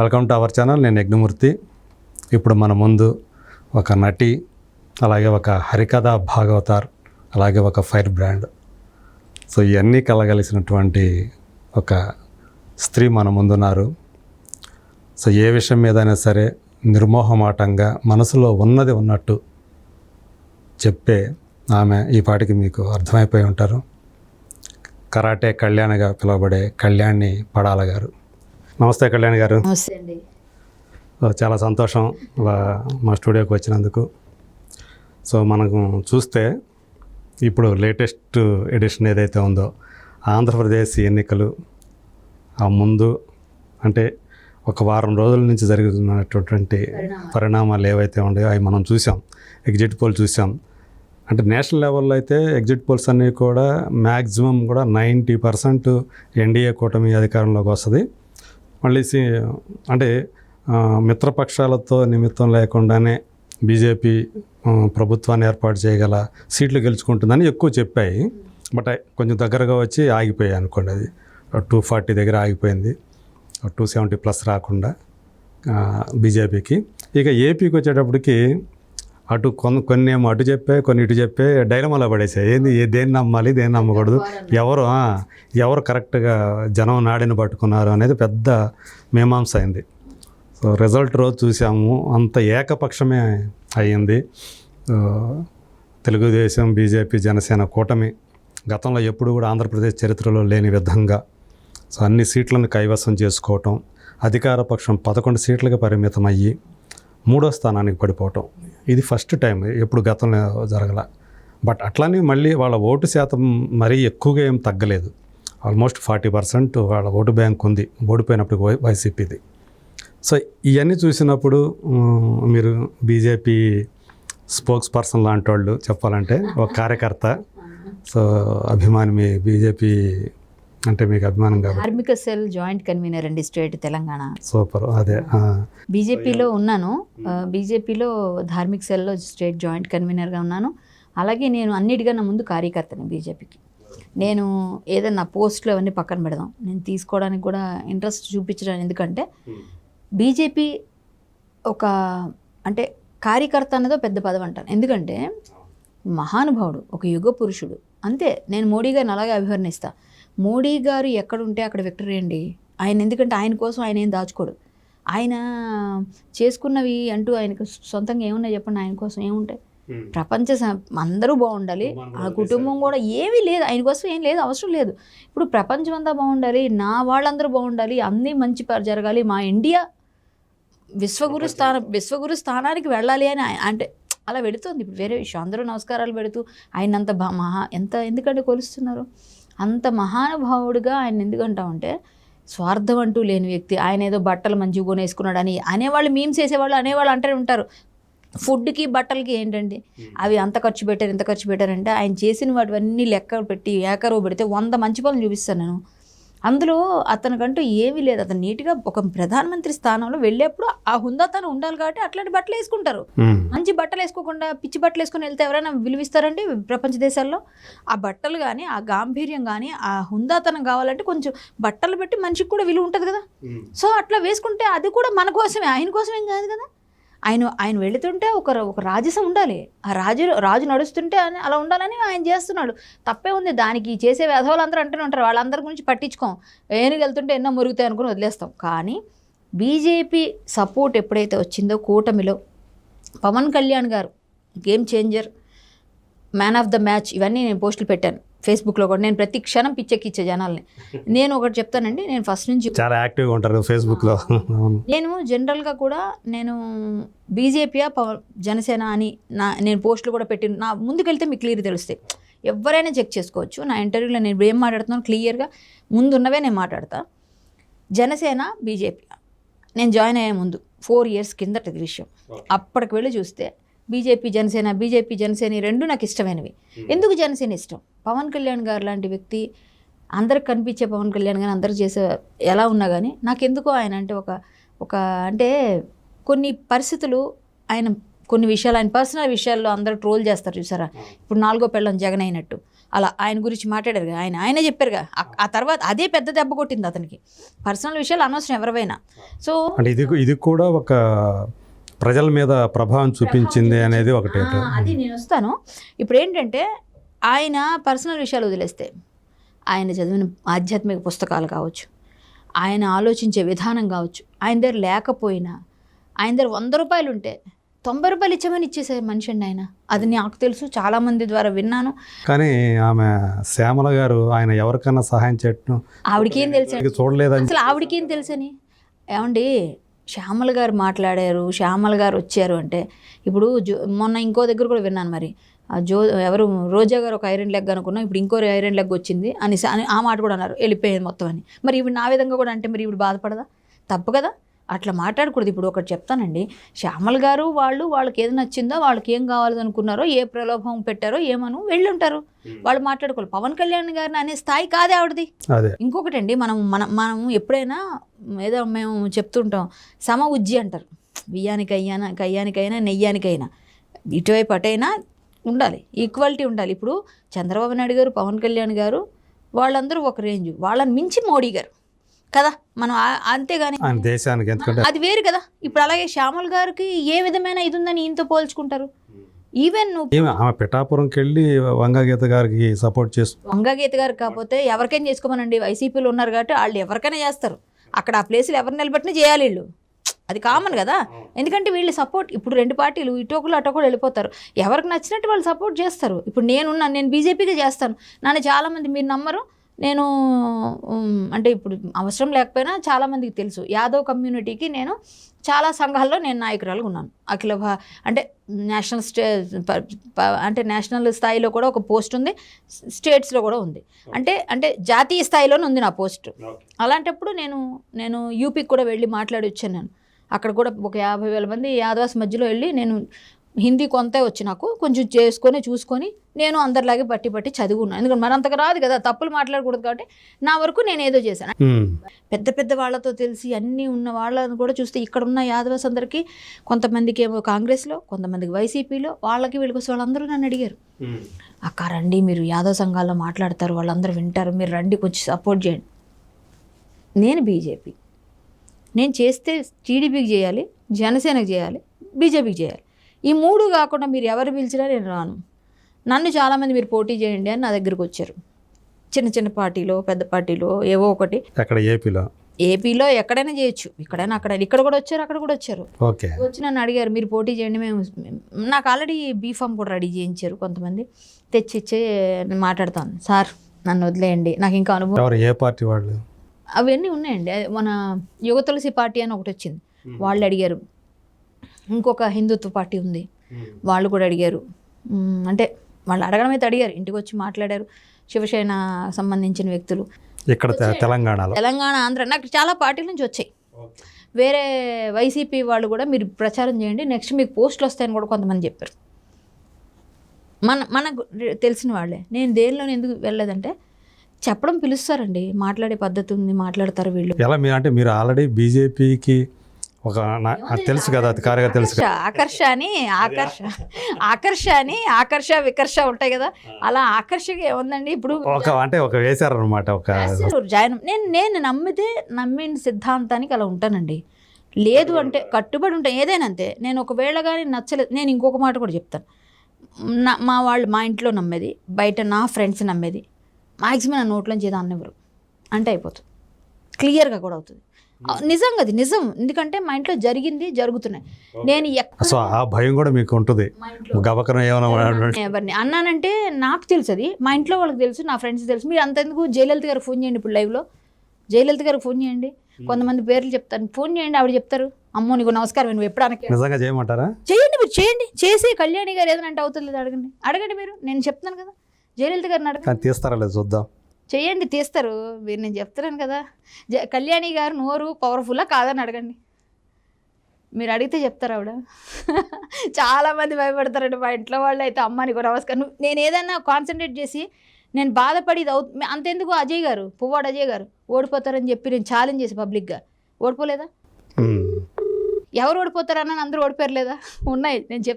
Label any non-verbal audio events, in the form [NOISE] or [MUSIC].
Welcome to our channel. నేను యజ్ఞమూర్తి. ఇప్పుడు మన ముందు ఒక నటి అలాగే ఒక హరికథ భాగవతార్ అలాగే ఒక ఫైర్ బ్రాండ్. సో ఇవన్నీ కలగలిసినటువంటి ఒక స్త్రీ మన ముందున్నారు. సో ఏ విషయం మీదైనా సరే నిర్మోహమాటంగా మనసులో ఉన్నది ఉన్నట్టు చెప్పే ఆమె ఈ పాటికి మీకు అర్థమైపోయి ఉంటారు. కరాటే కళ్యాణిగా పిలువబడే కళ్యాణి పడాల గారు నమస్తే కళ్యాణి గారు. నమస్తే అండి. సో చాలా సంతోషం ఇలా మా స్టూడియోకి వచ్చినందుకు. సో మనకు చూస్తే ఇప్పుడు లేటెస్ట్ ఎడిషన్ ఏదైతే ఉందో ఆంధ్రప్రదేశ్ ఎన్నికలు ఆ ముందు అంటే ఒక వారం రోజుల నుంచి జరుగుతున్నటువంటి పరిణామాలు. ఏవైతే ఉన్నాయో అవి మనం చూసాం ఎగ్జిట్ పోల్ చూసాం. అంటే నేషనల్ లెవెల్లో అయితే ఎగ్జిట్ పోల్స్ అన్నీ కూడా మ్యాక్సిమం కూడా నైంటీ పర్సెంట్ ఎన్డీఏ కూటమి అధికారంలోకి వస్తుంది. మళ్ళీ అంటే మిత్రపక్షాలతో నిమిత్తం లేకుండానే బీజేపీ ప్రభుత్వాన్ని ఏర్పాటు చేయగల సీట్లు గెలుచుకుంటుందని ఎక్కువ చెప్పాయి. బట్ కొంచెం దగ్గరగా వచ్చి ఆగిపోయాయి అనుకోండి అది. టూ ఫార్టీ దగ్గర ఆగిపోయింది. టూ సెవెంటీ ప్లస్ రాకుండా బీజేపీకి. ఇక ఏపీకి వచ్చేటప్పటికి అటు కొన్ని కొన్ని ఏమో అటు చెప్పే కొన్ని ఇటు చెప్పే డైలమాలో పడేసాయి. ఏంది? ఏ- దేన్ని నమ్మాలి దేన్ని నమ్మకూడదు? ఎవరు ఎవరు కరెక్ట్గా జనం నాడిని పట్టుకున్నారు అనేది పెద్ద మీమాంస అయింది. సో రిజల్ట్ రోజు చూసాము. అంత ఏకపక్షమే అయ్యింది. తెలుగుదేశం బీజేపీ జనసేన కూటమి గతంలో ఎప్పుడు కూడా ఆంధ్రప్రదేశ్ చరిత్రలో లేని విధంగా సో అన్ని సీట్లను కైవసం చేసుకోవటం అధికార పక్షం పదకొండు సీట్లకు పరిమితం అయ్యి మూడో స్థానానికి పడిపోవటం ఇది ఫస్ట్ టైం ఎప్పుడు గతంలో జరగల. బట్ అట్లానే మళ్ళీ వాళ్ళ ఓటు శాతం మరీ ఎక్కువగా ఏం తగ్గలేదు. ఆల్మోస్ట్ ఫార్టీ పర్సెంట్ వాళ్ళ ఓటు బ్యాంక్ ఉంది ఓడిపోయినప్పుడు వై- వైసీపీది. సో ఇవన్నీ చూసినప్పుడు మీరు బీజేపీ స్పోక్స్ పర్సన్ లాంటి వాళ్ళు చెప్పాలంటే ఒక కార్యకర్త సో అభిమాని మీ బీజేపీ అంటే మీకు అభిమానం కాబట్టి. కార్మిక సెల్ జాయింట్ కన్వీనర్ అండి స్టేట్ తెలంగాణ. సూపర్ అదే బీజేపీలో ఉన్నాను. బీజేపీలో ధార్మిక సెల్లో స్టేట్ జాయింట్ కన్వీనర్గా ఉన్నాను. అలాగే నేను అన్నిటికన్నా ముందు కార్యకర్తని బీజేపీకి. నేను ఏదన్నా పోస్టులు అవన్నీ పక్కన పెడదాం. నేను తీసుకోవడానికి కూడా ఇంట్రెస్ట్ చూపించడానికి ఎందుకంటే బీజేపీ ఒక అంటే కార్యకర్త అన్నదో పెద్ద పదవి అంటాను. ఎందుకంటే మహానుభావుడు ఒక యుగ పురుషుడు. అంతే నేను మోడీ గారిని అలాగే అభివర్ణిస్తా. మోడీ గారు ఎక్కడుంటే అక్కడ విక్టరీ అండి. ఆయన ఎందుకంటే ఆయన కోసం ఆయన ఏం దాచుకోడు. ఆయన చేసుకున్నవి అంటూ ఆయనకు సొంతంగా ఏమున్నాయి చెప్పండి? ఆయన కోసం ఏముంటాయి? ప్రపంచ అందరూ బాగుండాలి. ఆ కుటుంబం కూడా ఏమీ లేదు. ఆయన కోసం ఏం లేదు అవసరం లేదు. ఇప్పుడు ప్రపంచం అంతా బాగుండాలి నా వాళ్ళందరూ బాగుండాలి అన్నీ మంచి జరగాలి. మా ఇండియా విశ్వగురు స్థాన విశ్వగురు స్థానానికి వెళ్ళాలి అని అంటే అలా పెడుతుంది ఇప్పుడు వేరే విషయం. అందరూ నమస్కారాలు పెడుతూ ఆయన అంత బా- మహా ఎంత ఎందుకంటే కొలుస్తున్నారు? అంత మహానుభావుడిగా ఆయన ఎందుకంటామంటే స్వార్థం అంటూ లేని వ్యక్తి ఆయన ఏదో బట్టలు మంచిగా కొనేసుకున్నాడు అని అనేవాళ్ళు మీమ్స్ చేసేవాళ్ళు అనేవాళ్ళు అంటూనే ఉంటారు. ఫుడ్కి బట్టలకి ఏంటండి? అవి అంత ఖర్చు పెట్టారు ఇంత ఖర్చు పెట్టారంటే ఆయన చేసిన వాటివన్నీ లెక్క పెట్టి ఏకరువు పెడితే వంద మంచి పనులు చూపిస్తాను నేను. అందులో అతనికంటూ ఏమీ లేదు. అతను నీట్గా ఒక ప్రధానమంత్రి స్థానంలో వెళ్ళేప్పుడు ఆ హుందాతనం ఉండాలి కాబట్టి అట్లాంటి బట్టలు వేసుకుంటారు. మంచి బట్టలు వేసుకోకుండా పిచ్చి బట్టలు వేసుకొని వెళ్తే ఎవరైనా విలువిస్తారండి ప్రపంచ దేశాల్లో? ఆ బట్టలు కానీ ఆ గాంభీర్యం కానీ ఆ హుందాతనం కావాలంటే కొంచెం బట్టలు పెట్టి మనిషికి కూడా విలువ ఉంటుంది కదా? సో అట్లా వేసుకుంటే అది కూడా మన కోసమే ఆయన కోసమేం కాదు కదా? ఆయన ఆయన వెళుతుంటే ఒక ఒక రాజసం ఉండాలి. ఆ రాజు రాజు నడుస్తుంటే అని అలా ఉండాలని ఆయన చేస్తున్నాడు. తప్పే ఉంది దానికి చేసే వెధవలు అందరూ అంటూనే ఉంటారు. వాళ్ళందరి గురించి పట్టించుకోం. ఏనుగు వెళ్తుంటే ఎన్నో మురుగుతాయి అనుకుని వదిలేస్తాం. కానీ బీజేపీ సపోర్ట్ ఎప్పుడైతే వచ్చిందో కూటమిలో పవన్ కళ్యాణ్ గారు game changer man of the match ఇవన్నీ నేను పోస్టులు పెట్టాను. ఫేస్బుక్లో కూడా నేను ప్రతి క్షణం పిచ్చెక్కిచ్చే జనాల్ని. నేను ఒకటి చెప్తానండి నేను ఫస్ట్ నుంచి చాలా యాక్టివ్గా ఉంటారు ఫేస్బుక్లో నేను జనరల్గా కూడా నేను బీజేపీ పవన్ జనసేన అని నా నేను పోస్టులు కూడా పెట్టి నా ముందుకెళ్తే మీకు క్లియర్ తెలుస్తాయి. ఎవరైనా చెక్ చేసుకోవచ్చు. నా ఇంటర్వ్యూలో నేను ఏం మాట్లాడుతున్నాను క్లియర్గా ముందున్నవే నేను మాట్లాడతా. జనసేన బీజేపీ నేను జాయిన్ అయ్యే ముందు ఫోర్ ఇయర్స్ కిందట విషయం. అప్పటికి వెళ్ళి చూస్తే బీజేపీ జనసేన బీజేపీ జనసేన ఈ రెండు నాకు ఇష్టమైనవి. ఎందుకు జనసేన ఇష్టం? పవన్ కళ్యాణ్ గారు లాంటి వ్యక్తి అందరికి కనిపించే పవన్ కళ్యాణ్ కానీ అందరు చేసే ఎలా ఉన్నా కానీ నాకెందుకో ఆయన అంటే ఒక ఒక అంటే కొన్ని పరిస్థితులు ఆయన కొన్ని విషయాలు ఆయన పర్సనల్ విషయాల్లో అందరూ ట్రోల్ చేస్తారు చూసారా? ఇప్పుడు నాలుగో పెళ్ళం జగన్ అయినట్టు. అలా ఆయన గురించి మాట్లాడారు కదా ఆయన ఆయనే చెప్పారుగా ఆ- ఆ తర్వాత అదే పెద్ద దెబ్బ కొట్టింది అతనికి. పర్సనల్ విషయాలు అనవసరం ఎవరివైనా. సో అంటే ఇది ఇది కూడా ఒక ప్రజల మీద ప్రభావం చూపించింది అనేది ఒకటి అది నేను వస్తాను. ఇప్పుడు ఏంటంటే ఆయన పర్సనల్ విషయాలు వదిలేస్తే ఆయన చదివిన ఆధ్యాత్మిక పుస్తకాలు కావచ్చు ఆయన ఆలోచించే విధానం కావచ్చు ఆయన దగ్గర లేకపోయినా ఆయన దగ్గర వంద రూపాయలు ఉంటే తొంభై రూపాయలు ఇచ్చామని ఇచ్చేసే మనిషి అండి ఆయన. అది నాకు తెలుసు చాలామంది ద్వారా విన్నాను. కానీ ఆమె శ్యామల గారు ఆయన ఎవరికైనా సహాయం చేయటం ఆవిడకి ఏం తెలుసు చూడలేదని అసలు ఆవిడకి ఏం తెలుసని? ఏమండి శ్యామల గారు మాట్లాడారు శ్యామల గారు వచ్చారు అంటే ఇప్పుడు జో మొన్న ఇంకో దగ్గర కూడా విన్నాను మరి. ఆ జో ఎవరు? రోజా గారు ఒక ఐరన్ లెగ్ అనుకున్నా ఇప్పుడు ఇంకో ఐరన్ లెగ్ వచ్చింది అని ఆ మాట కూడా అన్నారు వెళ్ళిపోయింది మొత్తం అని. మరి ఇప్పుడు నా విధంగా కూడా అంటే మరి ఇప్పుడు బాధపడదా? తప్పు కదా? అట్లా మాట్లాడకూడదు. ఇప్పుడు ఒకటి చెప్తానండి. శ్యామల్ గారు వాళ్ళు వాళ్ళకి ఏది నచ్చిందో వాళ్ళకి ఏం కావాలనుకున్నారో ఏ ప్రలోభం పెట్టారో ఏమను వెళ్ళుంటారు. వాళ్ళు మాట్లాడుకోవాలి. పవన్ కళ్యాణ్ గారిని అనే స్థాయి కాదే ఆవిడది. అదే. ఇంకొకటండి మనం మనం మనం ఎప్పుడైనా ఏదో మేము చెప్తుంటాం సమ ఉజ్జి అంటారు. బియ్యానికి అయ్యానా కయ్యానికైనా నెయ్యానికైనా. ఇటువైపు అటైనా ఉండాలి. ఈక్వాలిటీ ఉండాలి. ఇప్పుడు చంద్రబాబు నాయుడు గారు పవన్ కళ్యాణ్ గారు వాళ్ళందరూ ఒక రేంజ్. వాళ్ళని మించి మోడీ గారు. కదా? మనం అంతేగాని దేశానికి అది వేరు కదా? ఇప్పుడు అలాగే శ్యామల్ గారికి ఏ విధమైన ఇది ఉందని ఈయనతో పోల్చుకుంటారు? ఈవెన్ ఆమె పిఠాపురంకి వెళ్ళి వంగగీత గారికి సపోర్ట్ చేస్తూ వంగగీత గారు కాకపోతే ఎవరికైనా చేసుకోమనండి? వైసీపీలో ఉన్నారు కాబట్టి వాళ్ళు ఎవరికైనా చేస్తారు. అక్కడ ఆ ప్లేస్లో ఎవరు నిలబెట్టినా చేయాలి వీళ్ళు. అది కామన్ కదా? ఎందుకంటే వీళ్ళు సపోర్ట్ ఇప్పుడు రెండు పార్టీలు ఇటోకులు అటోకులు వెళ్ళిపోతారు. ఎవరికి నచ్చినట్టు వాళ్ళు సపోర్ట్ చేస్తారు. ఇప్పుడు నేనున్నాను నేను బీజేపీగా చేస్తాను. నన్ను చాలామంది మీరు నమ్మరు. నేను అంటే ఇప్పుడు అవసరం లేకపోయినా చాలామందికి తెలుసు. యాదవ్ కమ్యూనిటీకి నేను చాలా సంఘాల్లో నేను నాయకురాలుగా ఉన్నాను. అఖిల భా అంటే నేషనల్ స్టే అంటే నేషనల్ స్థాయిలో కూడా ఒక పోస్ట్ ఉంది. స్టేట్స్లో కూడా ఉంది. అంటే అంటే జాతీయ స్థాయిలోనే ఉంది నా పోస్ట్. అలాంటప్పుడు నేను నేను యూపీకి కూడా వెళ్ళి మాట్లాడి వచ్చాను నేను. అక్కడ కూడా ఒక యాభై వేల మంది యాదవాస్ మధ్యలో వెళ్ళి నేను హిందీ కొంతే వచ్చి నాకు. కొంచెం చేసుకొని చూసుకొని నేను అందరిలాగే బట్టి బట్టి చదువుకున్నాను. ఎందుకంటే మనంతగా రాదు కదా తప్పులు మాట్లాడకూడదు కాబట్టి నా వరకు నేను ఏదో చేశాను. పెద్ద పెద్ద వాళ్ళతో తెలిసి అన్నీ ఉన్న వాళ్ళని కూడా చూస్తే ఇక్కడ ఉన్న యాదవస్ అందరికీ కొంతమందికి ఏమో కాంగ్రెస్లో కొంతమందికి వైసీపీలో వాళ్ళకి వీళ్ళకి వస్తే వాళ్ళందరూ నన్ను అడిగారు. అక్క రండి మీరు యాదవ్ సంఘాల్లో మాట్లాడతారు వాళ్ళందరూ వింటారు మీరు రండి కొంచెం సపోర్ట్ చేయండి. నేను బీజేపీ. నేను చేస్తే టీడీపీకి చేయాలి జనసేనకి చేయాలి బీజేపీకి చేయాలి. ఈ మూడు కాకుండా మీరు ఎవరు పిలిచినా నేను రాను. నన్ను చాలామంది మీరు పోటీ చేయండి అని నా దగ్గరికి వచ్చారు. చిన్న చిన్న పార్టీలో పెద్ద పార్టీలో ఏవో ఒకటి. ఎక్కడ ఏపీలో? ఏపీలో ఎక్కడైనా చేయొచ్చు. ఇక్కడైనా అక్కడ ఇక్కడ కూడా వచ్చారు అక్కడ కూడా వచ్చారు. ఓకే. వచ్చి నన్ను అడిగారు మీరు పోటీ చేయండి మేము నాకు ఆల్రెడీ బీఫామ్ కూడా రెడీ చేయించారు కొంతమంది. తెచ్చి ఇచ్చే నేను మాట్లాడతాను. సార్ నన్ను వదిలేయండి. నాకు ఇంకా అనుభవం ఏ పార్టీ వాళ్ళు? అవన్నీ ఉన్నాయండి. మన యుగ తులసి పార్టీ అని ఒకటి వచ్చింది. వాళ్ళు అడిగారు ఇంకొక హిందుత్వ పార్టీ ఉంది. వాళ్ళు కూడా అడిగారు. మ్, అంటే వాళ్ళు అడగడం అయితే అడిగారు ఇంటికి వచ్చి మాట్లాడారు. శివసేన సంబంధించిన వ్యక్తులు. ఇక్కడ తె- తెలంగాణలో? తెలంగాణ ఆంధ్ర. నాకు చాలా పార్టీల నుంచి వచ్చాయి. వేరే వైసీపీ వాళ్ళు కూడా మీరు ప్రచారం చేయండి. నెక్స్ట్ మీకు పోస్టులు వస్తాయని కూడా కొంతమంది చెప్పారు. మన మనకు తెలిసిన వాళ్ళే. నేను దేనిలోనే ఎందుకు వెళ్ళలేదంటే చెప్పడం పిలుస్తారండి. మాట్లాడే పద్ధతి ఉంది. మాట్లాడతారు వీళ్ళు. ఎలా మీరు అంటే మీరు ఆల్రెడీ బీజేపీకి ఒక తెలుసు కదా అధికారిగా తెలుసు కదా ఆకర్ష అని ఆకర్ష ఆకర్ష అని ఆకర్ష వికర్ష ఉంటాయి కదా. అలా ఆకర్షగా ఏముందండి? ఇప్పుడు ఒక అంటే ఒక వేశారనమాట ఒక జాయిన్. నేను నేను నమ్మితే నమ్మిన సిద్ధాంతానికి అలా ఉంటానండి. లేదు అంటే కట్టుబడి ఉంటాను ఏదైనా అంతే. నేను ఒకవేళ కానీ నచ్చలేదు నేను ఇంకొక మాట కూడా చెప్తాను. నా మా వాళ్ళు మా ఇంట్లో నమ్మేది బయట నా ఫ్రెండ్స్ నమ్మేది మ్యాక్సిమం నా నోట్లోంచి ఏదో అన్నెవరు అంటే అయిపోతుంది. క్లియర్గా కూడా అవుతుంది. నిజంగా అది నిజం. ఎందుకంటే మా ఇంట్లో జరిగింది జరుగుతున్నాయి. నేను సో ఆ భయం కూడా మీకు ఉంటుంది. ఎవరిని అన్నానంటే నాకు తెలుసు అది మా ఇంట్లో వాళ్ళకి తెలుసు నా ఫ్రెండ్స్ తెలుసు. మీరు అంతెందుకు జయలలిత గారికి ఫోన్ చేయండి ఇప్పుడు లైవ్లో. జయలలిత గారికి ఫోన్ చేయండి. కొంతమంది పేర్లు చెప్తాను ఫోన్ చేయండి ఆవిడ చెప్తారు. అమ్మో నీకు నమస్కారం నువ్వు ఎప్పుడు అనకే నిజంగా చేయమంటారా? చేయండి మీరు చేయండి. చేసి కళ్యాణి గారు ఏదైనా అంటే అవుతుంది లేదా అడగండి. అడగండి మీరు. నేను చెప్తున్నాను కదా. జయలలిత గారిని అడగండి. తీస్తారా లేదు చూద్దాం. చేయండి తీస్తారు. మీరు నేను చెప్తున్నాను కదా. జ కళ్యాణి గారు నోరు పవర్ఫుల్లా కాదని అడగండి. మీరు అడిగితే చెప్తారు ఆవిడ. [LAUGHS] చాలామంది భయపడతారండి. మా ఇంట్లో వాళ్ళు అయితే అమ్మ నీకు నమస్కారం నేను ఏదైనా కాన్సన్ట్రేట్ చేసి నేను బాధపడి ఇది అవుతు అంతెందుకు అజయ్ గారు? పువ్వాడు అజయ్ గారు? ఓడిపోతారని చెప్పి నేను ఛాలెంజ్ చేసి పబ్లిక్గా ఓడిపోలేదా. ఎవరు ఓడిపోతారని అందరూ ఓడిపోయారు లేదా? [LAUGHS] ఉన్నాయి. నేను చెప్